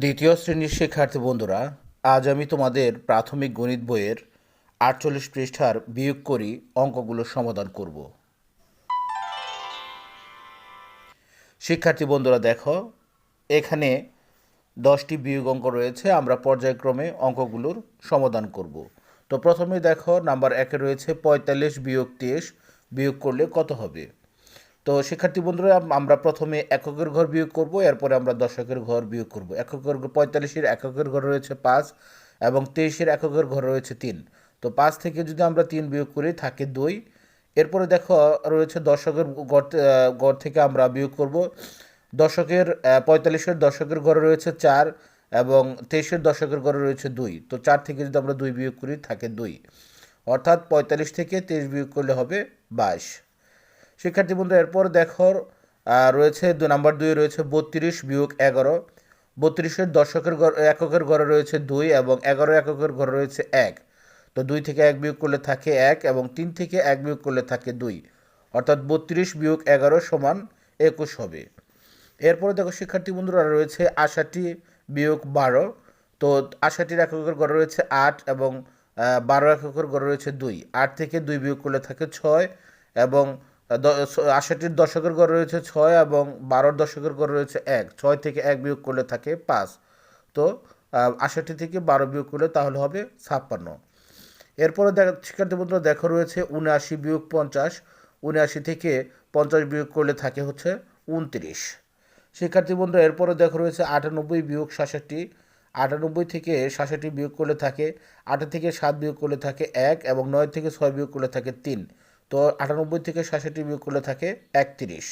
দ্বিতীয় শ্রেণির শিক্ষার্থী বন্ধুরা, আজ আমি তোমাদের প্রাথমিক গণিত বইয়ের আটচল্লিশ পৃষ্ঠার বিয়োগ করি অঙ্কগুলো সমাধান করব। শিক্ষার্থী বন্ধুরা, দেখো, এখানে দশটি বিয়োগ অঙ্ক রয়েছে, আমরা পর্যায়ক্রমে অঙ্কগুলোর সমাধান করব। তো প্রথমে দেখো, নাম্বার একে রয়েছে পঁয়তাল্লিশ বিয়োগ তেইশ, বিয়োগ করলে কত হবে? তো শিক্ষার্থী বন্ধুরা, আমরা প্রথমে এককের ঘর বিয়োগ করব, এরপরে আমরা দশকের ঘর বিয়োগ করব। এককের পঁয়তাল্লিশের, এককের ঘর রয়েছে পাঁচ এবং তেইশের এককের ঘর রয়েছে তিন। তো পাঁচ থেকে যদি আমরা তিন বিয়োগ করি, থাকে দুই। এরপরে দেখো, রয়েছে দশকের ঘর ঘর থেকে আমরা বিয়োগ করব। দশকের পঁয়তাল্লিশের দশকের ঘরে রয়েছে চার এবং তেইশের দশকের ঘরে রয়েছে দুই। তো চার থেকে যদি আমরা দুই বিয়োগ করি, থাকে দুই। অর্থাৎ পঁয়তাল্লিশ থেকে তেইশ বিয়োগ করলে হবে বাইশ। শিক্ষার্থী বন্ধু, এরপর দেখো রয়েছে দু নাম্বার দুই, রয়েছে বত্রিশ বিয়োগ এগারো। বত্রিশের দশকের ঘর এককের ঘরে রয়েছে দুই এবং এগারো এককের ঘরে রয়েছে এক। তো দুই থেকে এক বিয়োগ করলে থাকে এক এবং তিন থেকে এক বিয়োগ করলে থাকে দুই। অর্থাৎ বত্রিশ বিয়োগ এগারো সমান একুশ হবে। এরপরে দেখো শিক্ষার্থী বন্ধুরা, রয়েছে আশাটি বিয়োগ বারো। তো আশাটির এককের গড় রয়েছে আট এবং বারো এককের গড় রয়েছে দুই। আট থেকে দুই বিয়োগ করলে থাকে ছয় এবং আশাটির দশকের গড় রয়েছে ছয় এবং বারোর দশকের গড় রয়েছে এক। ছয় থেকে এক বিয়োগ করলে থাকে পাঁচ। তো আশাটি থেকে বারো বিয়োগ করলে তাহলে হবে ছাপ্পান্ন। এরপরে দেখ, শিক্ষার্থী বন্ধুরা, দেখো রয়েছে উনআশি বিয়োগ পঞ্চাশ। উনআশি থেকে পঞ্চাশ বিয়োগ করলে থাকে হচ্ছে উনত্রিশ। শিক্ষার্থী বন্ধুরা, এরপরে দেখো রয়েছে আটানব্বই বিয়োগ সাতষট্টি। আটানব্বই থেকে সাতষট্টি বিয়োগ করলে থাকে, আটা থেকে সাত বিয়োগ করলে থাকে এক এবং নয় থেকে ছয় বিয়োগ করলে থাকে তিন। তো আটানব্বই থেকে সাতষট্টি বিয়োগ করলে থাকে একত্রিশ।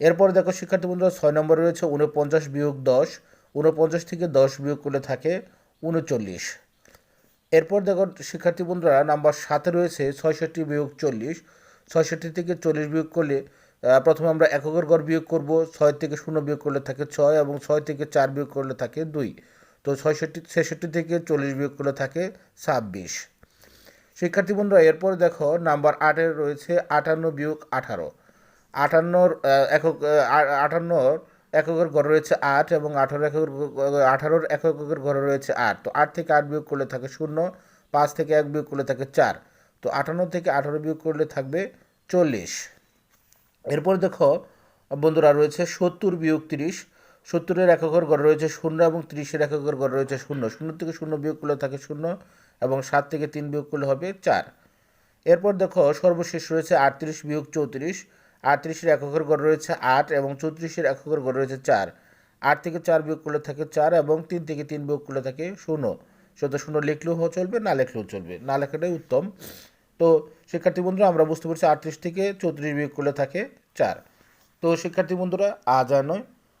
এরপর দেখো, শিক্ষার্থী বন্ধুরা, ছয় নম্বরে রয়েছে উনপঞ্চাশ বিয়োগ দশ উনপঞ্চাশ থেকে দশ বিয়োগ করলে থাকে উনচল্লিশ এরপর দেখো, শিক্ষার্থী বন্ধুরা, নাম্বার সাতে রয়েছে ছয়ষট্টি বিয়োগ চল্লিশ, ছয়ষট্টি থেকে চল্লিশ বিয়োগ করলে প্রথমে আমরা এককের গড় বিয়োগ করব, ছয় থেকে শূন্য বিয়োগ করলে থাকে ছয় এবং ছয় থেকে চার বিয়োগ করলে থাকে দুই। তো ছয়ষট্টি, ছেষট্টি থেকে চল্লিশ বিয়োগ করলে থাকে ছাব্বিশ। শিক্ষার্থী বন্ধুরা, এরপর দেখো নাম্বার আটের রয়েছে আটান্ন বিয়োগ আঠারো। আটান্নর একক আটান্নর এককের ঘরে রয়েছে আট এবং আঠারো গ- আঠারোর এককের ঘরে রয়েছে আট। তো আট থেকে আট বিয়োগ করলে থাকে শূন্য, পাঁচ থেকে এক বিয়োগ করলে থাকে চার। তো আটান্ন থেকে আঠারো বিয়োগ করলে থাকবে চল্লিশ। এরপর দেখো বন্ধুরা রয়েছে সত্তর বিয়োগ তিরিশ। সত্তরের এককের গড় রয়েছে শূন্য এবং তিরিশের এককের গড় রয়েছে শূন্য। শূন্য থেকে শূন্য বিয়োগ করলে থাকে শূন্য এবং সাত থেকে তিন বিয়োগ করলে হবে চার। এরপর দেখো সর্বশেষ রয়েছে আটত্রিশ বিয়োগ চৌত্রিশ। আটত্রিশের এককের গড় রয়েছে আট এবং চৌত্রিশের এককের গড় রয়েছে চার। আট থেকে চার বিয়োগ করলে থাকে চার এবং তিন থেকে তিন বিয়োগ করলে থাকে শূন্য। শূন্য শূন্য লিখলেও চলবে, না লিখলেও চলবে, না লেখাটাই উত্তম। তো শিক্ষার্থী বন্ধুরা, আমরা বুঝতে পারছি আটত্রিশ থেকে চৌত্রিশ বিয়োগ করলে থাকে চার। তো শিক্ষার্থী বন্ধুরা, আজ আর নয়।